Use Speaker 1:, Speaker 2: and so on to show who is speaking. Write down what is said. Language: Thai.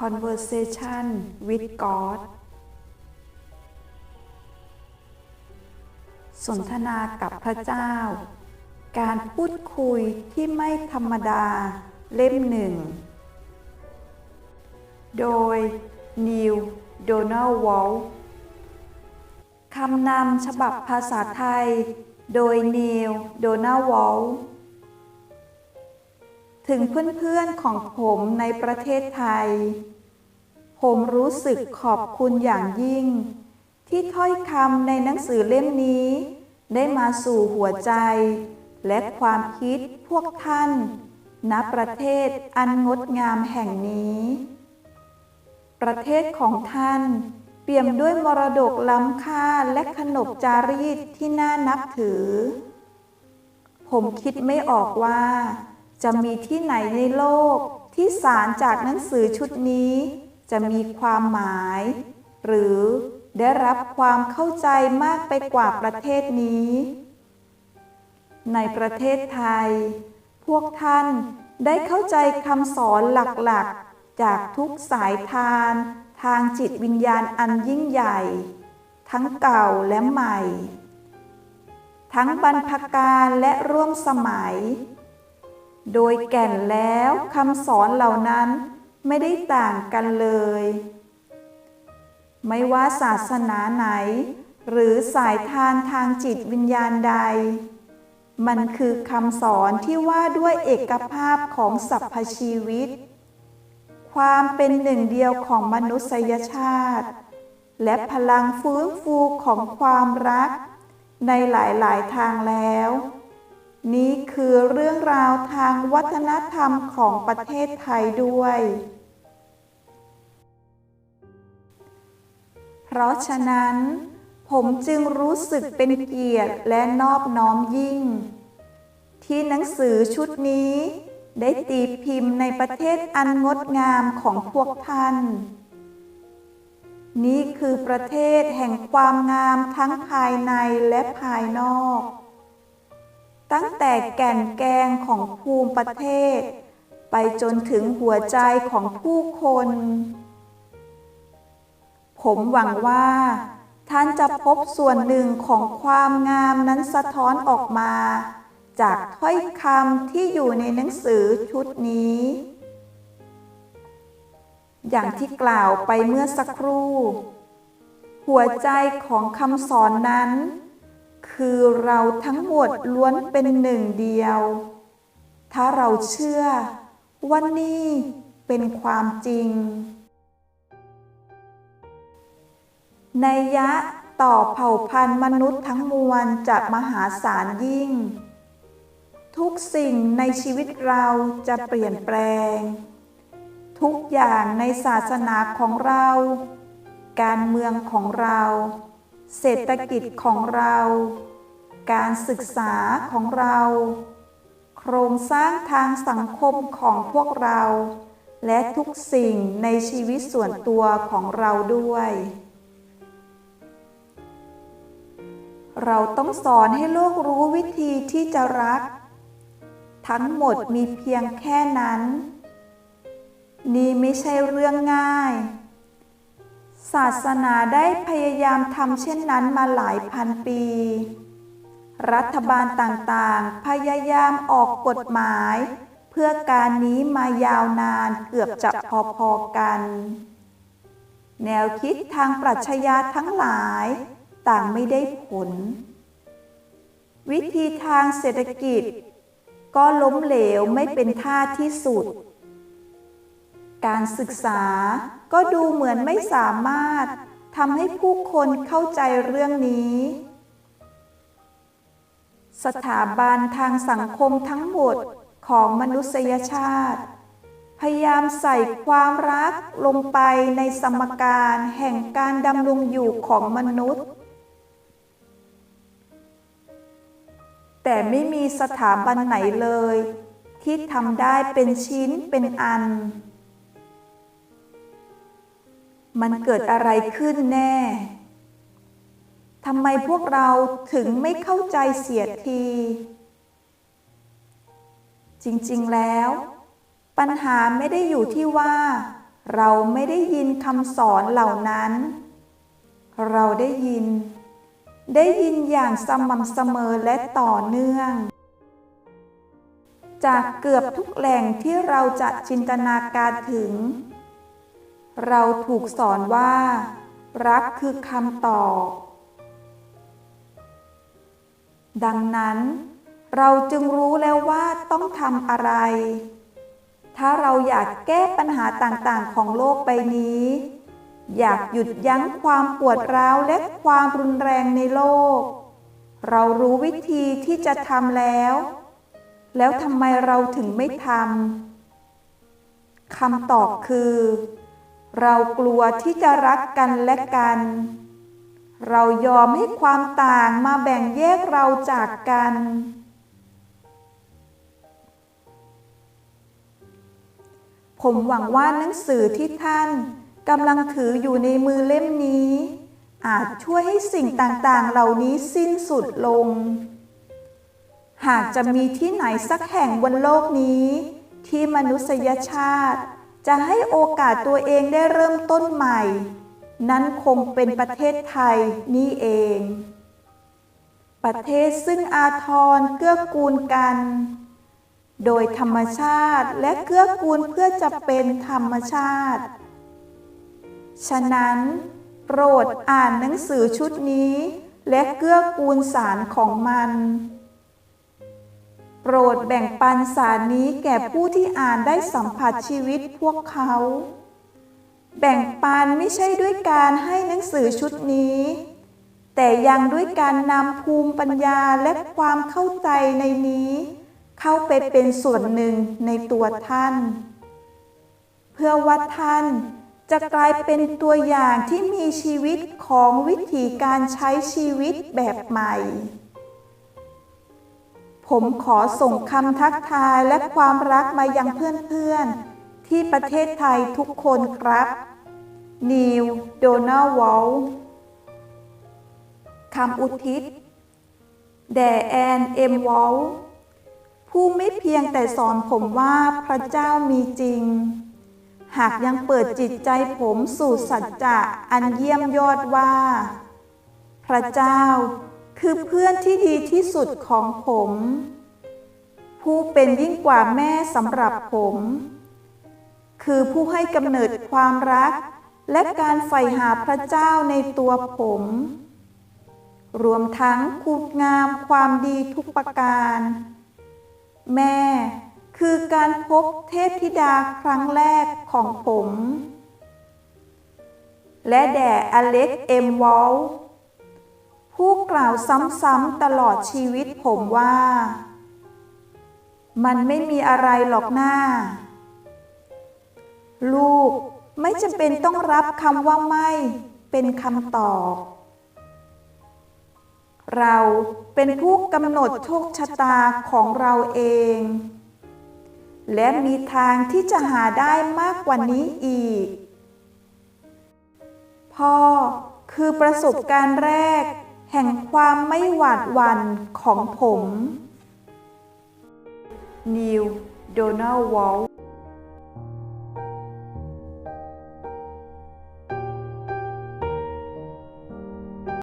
Speaker 1: Conversation with God สนทนากับพระเจ้า การพูดคุยที่ไม่ธรรมดาเล่มหนึ่ง โดย นิว โดนัลวอลคำนำฉบับภาษาไทย โดยนิว โดนัลวอล ถึงเพื่อนๆของผมในประเทศไทย ผมรู้สึกขอบคุณอย่างยิ่ง ที่ถ้อยคำในหนังสือเล่มนี้ ได้มาสู่หัวใจ และความคิดพวกท่าน ณประเทศอันงดงามแห่งนี้ ประเทศของท่าน เปี่ยมด้วยมรดกล้ำค่าและขนบจารีตที่น่านับถือ ผมคิดไม่ออกว่า จะมีที่ไหนในโลกที่สารจากหนังสือชุดนี้ จะมีความหมาย หรือได้รับความเข้าใจมากไปกว่าประเทศนี้ ในประเทศไทย พวกท่านได้เข้าใจคำสอนหลักๆ จากทุกสายทาน ทางจิตวิญญาณอันยิ่งใหญ่ ทั้งเก่าและใหม่ ทั้งบรรพการและร่วมสมัย โดยแก่นแล้วคำสอนเหล่านั้นไม่ได้ต่างกันเลย ไม่ว่าศาสนาไหน หรือสายทานทางจิตวิญญาณใด มันคือคำสอนที่ว่าด้วยเอกภาพของสรรพชีวิต ความเป็นหนึ่งเดียวของมนุษยชาติ และพลังฟื้นฟูของความรักในหลาย ๆ ทางแล้ว นี้คือเรื่องราวทางวัฒนธรรมของประเทศไทยด้วย เพราะฉะนั้น ผมจึงรู้สึกเป็นเกียรติและนอบน้อมยิ่ง ที่หนังสือชุดนี้ ได้ตีพิมพ์ในประเทศอันงดงามของพวกท่าน นี่คือประเทศแห่งความงามทั้งภายในและภายนอก ตั้งแต่แก่นแกงของภูมิประเทศ ไปจนถึงหัวใจของผู้คน ผมหวังว่า ท่านจะพบส่วนหนึ่งของความงามนั้นสะท้อนออกมา จากถ้อยคำที่อยู่ในหนังสือชุดนี้ อย่างที่กล่าวไปเมื่อสักครู่ หัวใจของคำสอนนั้น คือเราทั้งหมดล้วนเป็นหนึ่งเดียว ถ้าเราเชื่อว่านี่เป็นความจริง ในยะต่อเผ่าพันธุ์มนุษย์ทั้งมวลจะมหาศาลยิ่ง ทุกสิ่งในชีวิตเราจะเปลี่ยนแปลง ทุกอย่างในศาสนาของเรา การเมืองของเรา เศรษฐกิจของเรา การศึกษาของเรา โครงสร้างทางสังคมของพวกเรา และทุกสิ่งในชีวิตส่วนตัวของเราด้วย เราต้องสอนให้โลกรู้วิธีที่จะรัก ทั้งหมดมีเพียงแค่นั้น นี่ไม่ใช่เรื่องง่าย ศาสนาได้พยายามทำเช่นนั้นมาหลายพันปี รัฐบาลต่างๆ พยายามออกกฎหมาย เพื่อการนี้มายาวนานเกือบจะพอๆกัน แนวคิดทางปรัชญาทั้งหลาย ต่างไม่ได้ผล วิธีทางเศรษฐกิจ ก็ล้มเหลวไม่เป็นท่าที่สุด การศึกษาก็ดูเหมือนไม่สามารถทำให้ผู้คนเข้าใจเรื่องนี้ สถาบันทางสังคมทั้งหมดของมนุษยชาติ พยายามใส่ความรักลงไปในสมการแห่งการดำรงอยู่ของมนุษย์ แต่ไม่มีสถาบันไหนเลย ที่ทำได้เป็นชิ้นเป็นอัน มันเกิดอะไรขึ้นแน่ทำไมพวกเราถึงไม่เข้าใจเสียที จริงๆแล้ว ปัญหาไม่ได้อยู่ที่ว่า เราไม่ได้ยินคำสอนเหล่านั้น เราได้ยิน ได้ยินอย่างสม่ำเสมอและต่อเนื่อง จากเกือบทุกแหล่งที่เราจะจินตนาการถึง เราถูกสอนว่า รักคือคำตอบ ดังนั้น เราจึงรู้แล้วว่าต้องทำอะไร ถ้าเราอยากแก้ปัญหาต่างๆ ของโลกใบนี้ อยากหยุดยั้งความปวดร้าวและความรุนแรงในโลก เรารู้วิธีที่จะทำแล้ว แล้วทำไมเราถึงไม่ทำคำตอบคือ เรากลัวที่จะรักกันและกัน เรายอมให้ความต่างมาแบ่งแยกเราจากกัน ผมหวังว่าหนังสือที่ท่านกำลังถืออยู่ในมือเล่มนี้ อาจช่วยให้สิ่งต่างๆ เหล่านี้สิ้นสุดลง หากจะมีที่ไหนสักแห่งบนโลกนี้ ที่มนุษยชาติ จะให้โอกาสตัวเองได้เริ่มต้นใหม่ นั้นคงเป็นประเทศไทยนี่เอง ประเทศซึ่งอาทรเกื้อกูลกัน โดยธรรมชาติและเกื้อกูลเพื่อจะเป็นธรรมชาติ ฉะนั้น โปรดอ่านหนังสือชุดนี้ และเกื้อกูลสารของมัน โปรดแบ่งปันสารนี้แก่ผู้ที่อ่านได้สัมผัสชีวิตพวกเขา แบ่งปันไม่ใช่ด้วยการให้หนังสือชุดนี้ แต่ยังด้วยการนำภูมิปัญญาและความเข้าใจในนี้ เข้าไปเป็นส่วนหนึ่งในตัวท่าน เพื่อว่าท่านจะกลายเป็นตัวอย่างที่มีชีวิตของวิธีการใช้ชีวิตแบบใหม่ ผมขอส่งคำทักทายและความรักมายังเพื่อนๆ ที่ประเทศไทยทุกคนครับ นิว โดนัลวอลคำอุทิศ แด่แอนเอ็มวอลผู้ไม่เพียงแต่สอนผมว่าพระเจ้ามีจริง หากยังเปิดจิตใจผมสู่สัจจะอันเยี่ยมยอดว่า พระเจ้า คือเพื่อนที่ดีที่สุดของผม ผู้เป็นยิ่งกว่าแม่สำหรับผม คือผู้ให้กำเนิดความรัก และการใฝ่หาพระเจ้าในตัวผม รวมทั้งคุณงามความดีทุกประการ แม่คือการพบเทพธิดาครั้งแรกของผม และแด่อเล็กเอ็มวอล ผู้กล่าวซ้ำๆตลอดชีวิตผมว่า มันไม่มีอะไรหรอกหน้า ลูกไม่จำเป็นต้องรับคำว่าไม่ เป็นคำตอบ เราเป็นผู้กำหนดโชคชะตาของเราเอง และมีทางที่จะหาได้มากกว่านี้อีก พ่อคือประสบการณ์แรก แห่งความไม่หวาดหวั่นของผม นิว โดนัลวอล